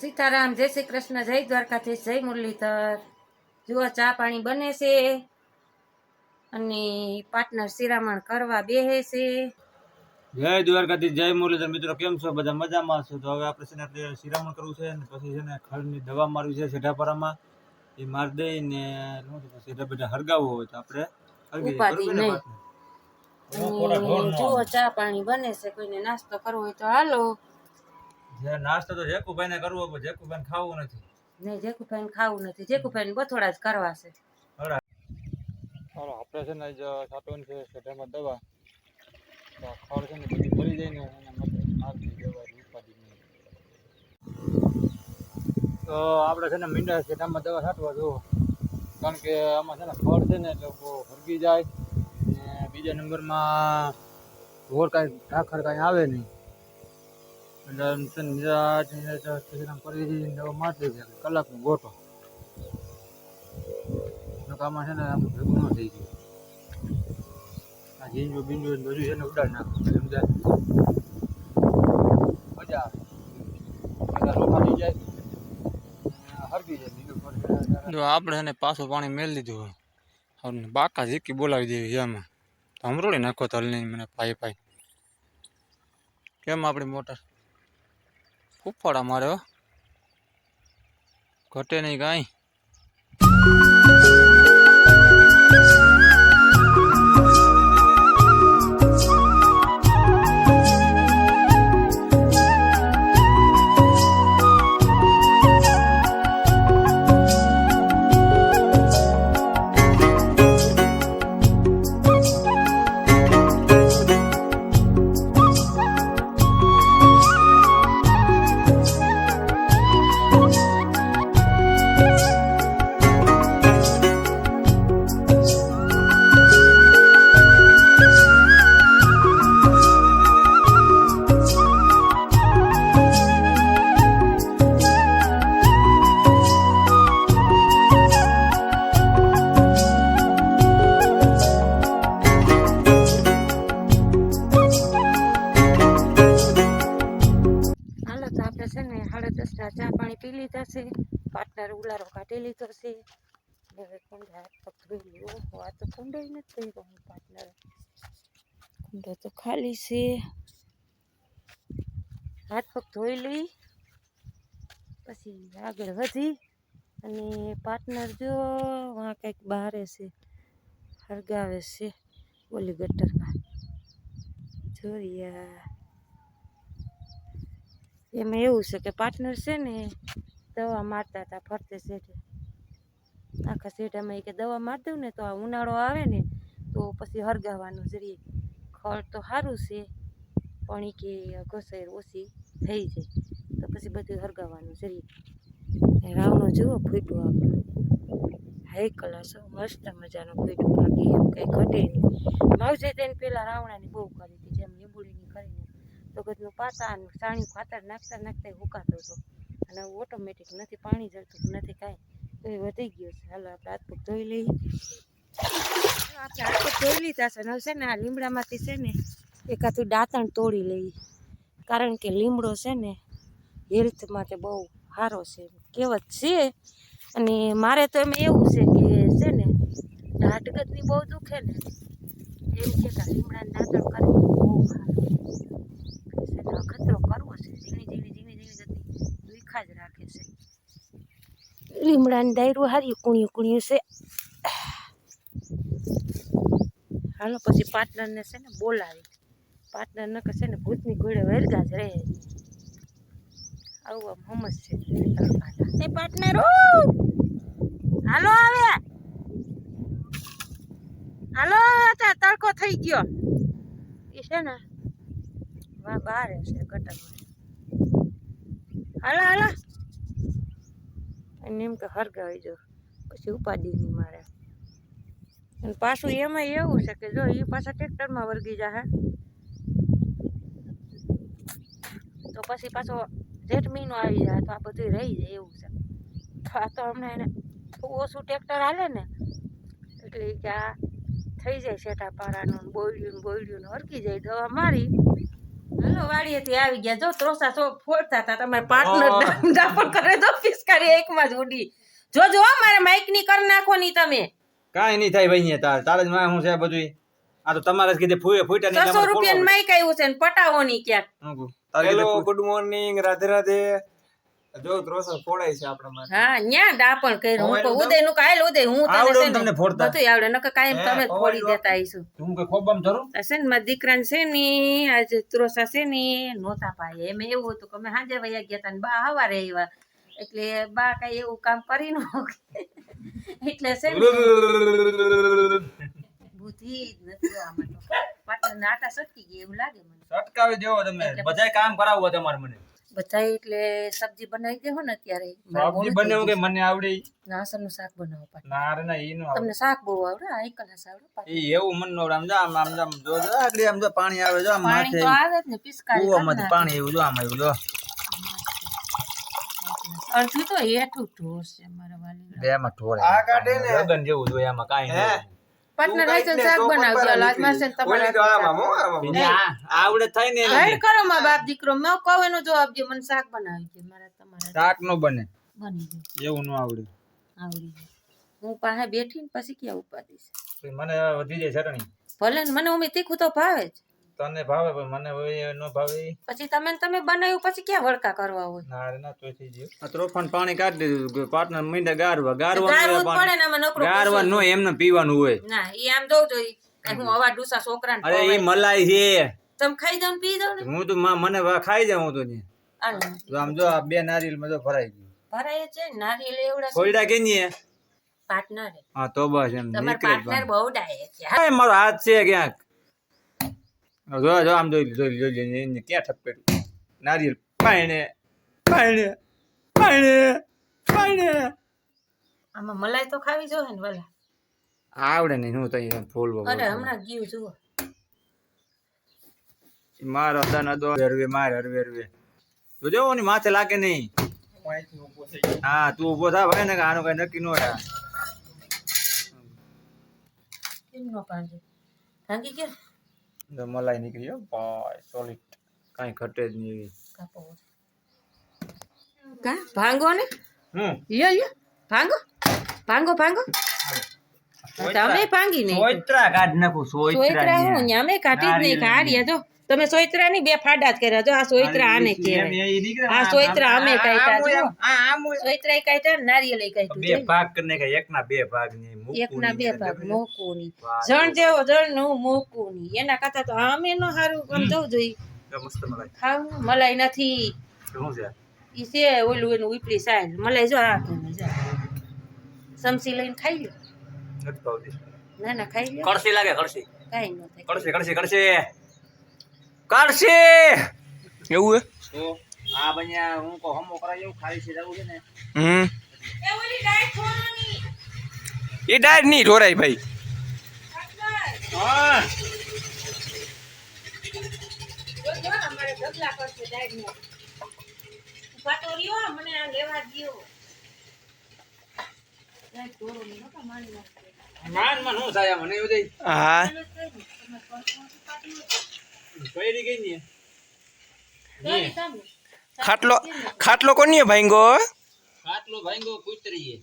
સીતારામ જય શ્રી કૃષ્ણ જય દ્વારકાધીશ જય મુરલીધર. જુઓ ચા પાણી બને છે. અને પાર્ટનર શિરામણ કરવા બેહે છે. જય દ્વારકાધીશ જય મુરલીધર. મિત્રો કેમ છો? બધા મજામાં છો? તો હવે આપણે છે ને શિરામણ કરવું છે ને પછી છે ને ખડની દવા મારવી છે સેઢાપરામાં એ માર છે પછી સેઢા બેઠા હરગાવવું હોય તો આપણે ઉપાધિ નહીં. ને? ન જુઓ ચા પાણી બને છે. કોઈને નાસ્તો કરવો હોય તો હાલો. જે નાસ્તો તો જેકુભાઈને કરવો પણ જેકુભાઈ ખાવું નથી. નહીં જેકુભાઈને ખાવું નથી. જેકુભાઈને બથોડા જ કરવા છે. આપણે છે ને જ સાટવન છે તેમાં દવા. તો ખડ છે ને બધી ભરી જાય ને એના માટે મારી દવા ઉપાધિ નહીં. તો આપણે છે ને મીંડા તેમાં દવા છાંટવા જુઓ. કારણ કે આમાં છે ને ખડ છે ને એટલે બહુ ભરગી જાય. ને બીજા નંબરમાં ઢોર કાંઈ ઢાખર કાંઈ આવે નહીં. કલાકનો ગોટો નકામાં છે ને ન થઈ ગયું. આ ઝીંજુ બીંજો બધું છે ને ઉડાડી મજા આવે. જાય. આપણે એને પાછું પાણી મેળ હવે બાકા ઝીકી બોલાવી દેવી એમાં તો હમરોળી નાખો તલની મને પાઈ પાઈ. કેમ આપણી મોટર? ફૂફાડા મારે હો. ઘટે નહીં કાંઈ. છે. પાર્ટનર ઉલારો કાઢી લીધો છે. હવે કુંડ હાથ ધોઈ લ્યો આ તો કુંડે નથી કર્યો, હું પાર્ટનર. કુંડો તો ખાલી છે. હાથ પગ ધોઈ લઈ પછી આગળ વધી. અને પાર્ટનર જો વાં કંઈક બહારે છે, હરગાવે છે ઓલી ગટરમાં. જોરિયા એમાં એવું છે કે પાર્ટનર છે ને દવા મારતા હતા ફરતે શેઠે આખા શેઠામાં ઈ કે દવા માર દઉં ને તો આ ઉનાળો આવે ને તો પછી હરગાવાનું જરીએ. ખળ તો સારું છે, પણ એ કે ઘસેર ઓછી થઈ જાય. તો પછી બધું હરગાવાનું જરીએ. રાવણો જુઓ ફૂટ્યું આપણું. હાઈ કલર છો મસ્ત મજાનું ફૂટ્યું. બાકી એમ કંઈ ઘટે નહીં. માવજે તેને પહેલાં રાવણાની બહુ કરી હતી, જેમ લીંબુડીની કરીને. તગતનું પાતા અને સાણિયું ખાતર નાખતા નાખતા હુકાતો હતો. અને ઓટોમેટિક નથી પાણી જળતું નથી કાંઈ. એ વધી ગયો છે. હાલો, આપણે હાથ પગ ધોઈ લઈએ. આપણે હાથ પગ ધોઈ લીધા છે. હવે છે ને આ લીમડામાંથી છે ને એકાદું દાંતણ તોડી લઈએ. કારણ કે લીમડો છે ને હેલ્થ માટે બહુ સારો છે. કહેવત છે. અને મારે તો એમ એવું છે કે છે ને હાટગતની બહુ દુખે ને. એમ કે લીમડાને દાંતણ કરે બહુ સારું છે ને અખતરો કરવો છે ઝીણી ઝીણી ઝીણી ઝીણી જતી વીખા જ રાખે છે લીમડાની દાયરું હારી કુણ્યું કુણ્યું છે હાલો પછી પાર્ટનરને છે ને બોલાવી પાર્ટનર નકર છે ને ભૂતની ઘોડે વરગા જ રહે આવું આમ હમસ છે એ પાર્ટનર હાલો આવે હાલો તડકો થઈ ગયો એ છે ને બહાર છે ગટરમાં હાલો હાલો અને એમ કે હરગાવી જો પછી ઉપાધિ મારે. અને પાછું એમાં એવું છે કે જો એ પાછા ટ્રેક્ટરમાં વર્ગી જાહે, તો પછી પાછો જેઠ મહિનો આવી જાય, તો આ બધું રહી જાય એવું છે. તો આ તો હમણાં એને ઓછું ટ્રેક્ટર હાલે ને, એટલે કે આ થઈ જાય શેઠા પારાનું બોલ્યું બોલ્યું હરકી જાય, દવા મારી હાલો વાડીએથી આવી ગયા. જો ત્રોસા સો ફોડતા હતા તમારે પાર્ટનર ડાપણ કરે તો પિસ્કારી એકમાં જ ઉડી. જો જો મારે માઇકની કરી નાખો ની તમે. કાઈ નહીં થાય ભાઈ તાર. તારે જ માં હું છે બધું આ તો તમારે જ કીધે ફૂએ ફૂટ્યા નહીં છસો રૂપિયા માઇક આવ્યું છે ને પટાવો ની ક્યાંક. તારે hello good morning Radhe Radhe. જો ત્રોસો ફોડાય છે આપણા હા ન્યા ડાપણ કર્યું. હું તો ઉદયનું કાયલ ઉદય. હું આવડે છે ને ને તમને ફોડતા? બધુંય આવડે. નકર કાયમ તમે ફોડી દેતા આવીશું. તું કઈ ખોબામ જરૂર છે ને મારા દીકરાને છે ને આજે ત્રોસા છે ને નહોતા પાય. એમ એવું હતું કે અમે સાંજે વયા ગયા હતા ને બા હવારે આવ્યા એટલે બા કઈ એવું કામ કરી ન એટલે છે બુદ્ધિ જ નથી આમાં તો. પાટણ આટા સટકી ગઈ એવું લાગે મને. સટકાવી દેવો તમે. બધાય કામ કરાવવો તમારે મને. બધા એટલે સબ્જી બનાવી દેહો ને અત્યારે. સબ્જી બનાવું કે મને આવડે? નાસરનું શાક બનાવો પાટણ ના રે ના ઈ નો તમને શાક બહુ આવડે? આ એકલા આવડે પાટણ. ઈ એવું મન નો રામ જા આમ આમ જો જો જો આગળ આમ જો પાણી આવે જો આમ પાણી તો આવે ને પિસ્કારી કરી કૂવામાંથી પાણી એવું જો આમ આવ્યું જો. અડધું તો હેઠું ઢોસ છે મારા વાલી બે માં ઢોળે. આ કાઢે ને. લગન જેવું જોઈએ આમાં કાઈ હે? નહીં હોય તું શાક બનાવજો લાજ મારશે તમારા આવડે થઈ ને હેડ કરો માં બાપ દીકરો મે કહું એનો જવાબ દે મને શાક બનાવી દે મારા તમારા શાક નો બને. બની જાય. એવું નો આવડે. આવડી હું પાસે બેઠી ને પછી ક્યાં ઉપાડી છે? મને વધી જાય ચટણી ભલે મને ઉમે તીખું તો ભાવે જ. તને ભાવે પણ મને નો ભાવે પછી તમે તમે બનાવ્યું પછી ક્યાં વળકા કરવા હોય? ના રે ના તોય થઈ ગયું. આ ત્રોફાન પાણી કાઢી દીધું પાર્ટનર મીંડા ગારવા ગારવા પડે ને આમાં નોકરો ગારવા નો એમને પીવાનું હોય. ના ઈ આમ દઉં જોઈ હું હવા ડુસા છોકરાને અરે ઈ મલાઈ છે. તમે ખાઈ જાવ પી જાવ ને. હું તો માં- મને ખાઈ જાવ હું તો ને આમ જો આ બે નારિયેલમાં જો ભરાઈ ગયું. ભરાય છે નારિયેલ એવડા કોઈડા કે નહીં પાર્ટનર. હા તો બસ એમ તમારા પાર્ટનર બહુ ડાયે છે. હા, મારો હાથ છે ક્યાંક. જો જો આમ જોઈ જોઈ જોઈ જોઈ એને ક્યાં ઠપકેલું નારિયેલ. પાણે પાણે પાણે પાણે આમાં મલાઈ તો ખાવી જોઈએ ને ભલા. આવડે નહીં હું તો અહીંયા ફૂલ અરે હમણાં ગયું જુઓ. મારો દાના દો હરવે માર હરવે હરવે. તો જો ઓની માથે લાગે નહીં. હું તું ઊભો થા ભાઈ ને આનું કઈ નક્કી નો રહ્યા કેમ નો ભાંગે? ભાંગી ગયો? મલાઈ નીકળી હો. ભાઈ સોલિડ કાંઈ ઘટે જ નહીં કા? ભાંગો ને હમ. યો યો. ભાંગો? ભાંગો ભાંગો. તમે ભાંગી નહીં સોયત્રા કાઢ નાખું સોયત્રા હું? અમે કાઢી જ નહીં કાઢીએ જો. તમે સોયત્રા ની બે ફાડા જ કર્યા જો આ સોયત્રા આને કહેવાય. આ સોયત્રા અમે કાઢ્યા જો. સોયત્રા કાઢ્યા ને નારિયેલ બે ભાગ કરીને કે એકના બે ભાગની એક ના બે ભાગ મોકુની. જણ જેવો જણનું મોકુની. એના કરતા તો અમે નો સારું કામ જવું જોઈએ. મસ્ત મલાઈ. ખાવું મલાઈ નથી. શું છે? ઈ છે ઓલું એનું ઉપલી સાઈડ મલાઈ જો આ સમસી લઈને ખાઈ લો ના ના ખાઈ લો કડસી લાગે કડસી કાંઈ ન થાય. કડસી કડસી કળસી કળસી એવું હે? તો આ બન્યા હું કો હમો કરાય એવું ખાલી છે જવું છે ને. હમ. એ ઓલી ડાયટ છોડવાની એ ડાયર નહીં ઢોરાય ભાઈ. હા. જો જો અમારે ઢગલા કરશે ડાયટ ને પાટો રહ્યો મને આ લેવા દ્યો. ડાયટ છોડો નહીં નકા મારી નાખશે માનમાં હું થાય મને એવું દઈ હા. ખાટલો ખાટલો કોની ભાંગો? આટલો ભાંગો કૂતરીએ.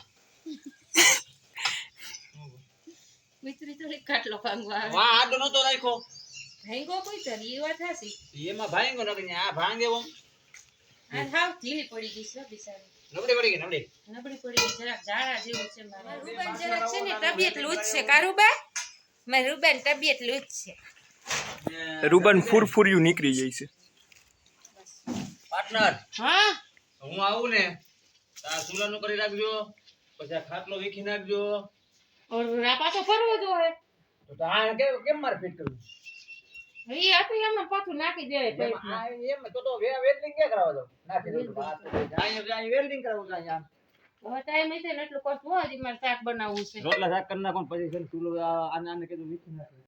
કુતરી તો ખાટલો ભાંગવા આવે. વાહ આડો નતો રાખ્યો. ભાઈંગો કુતરી એ વાત હાસી એમાં ભાંગો લગને આ ભાંગે ઓમ. આ હાવ ઢીલી પડી ગઈ છે બિચારી. નબળી પડી ગઈ નબળી. નબળી પડી ગઈ જરાક ઝાડા જેવું છે મારા. રૂબન જરાક છે ને તબિયત લૂજ છે કારુબા મારી રૂબન તબિયત લૂજ છે. રૂબન ફૂરફૂર્યું નીકળી જાય છે. પાર્ટનર. હા? હું આવું ને તો આ ચૂલાનું કરી રાખજો પછી આ ખાટલો વીખી નાખજો. ઓર પાછો ફરવો જોઈએ તો આ કેમ કેમ મારે ફિટ કરવું એ હતું એમ પાછું નાખી દે એમ આ એમ તો તો વે વેલ્ડિંગ ક્યાં કરાવો દો નાખી દો જાય આ તો અહીંયા અહીંયા વેલ્ડિંગ કરાવો જાય ટાઈમ હશે ને એટલું કશું હજી મારે શાક બનાવવું છે. રોટલા શાક કરી નાખો પછી છે ને ચૂલો આને આને કીધું વીખી નાખો.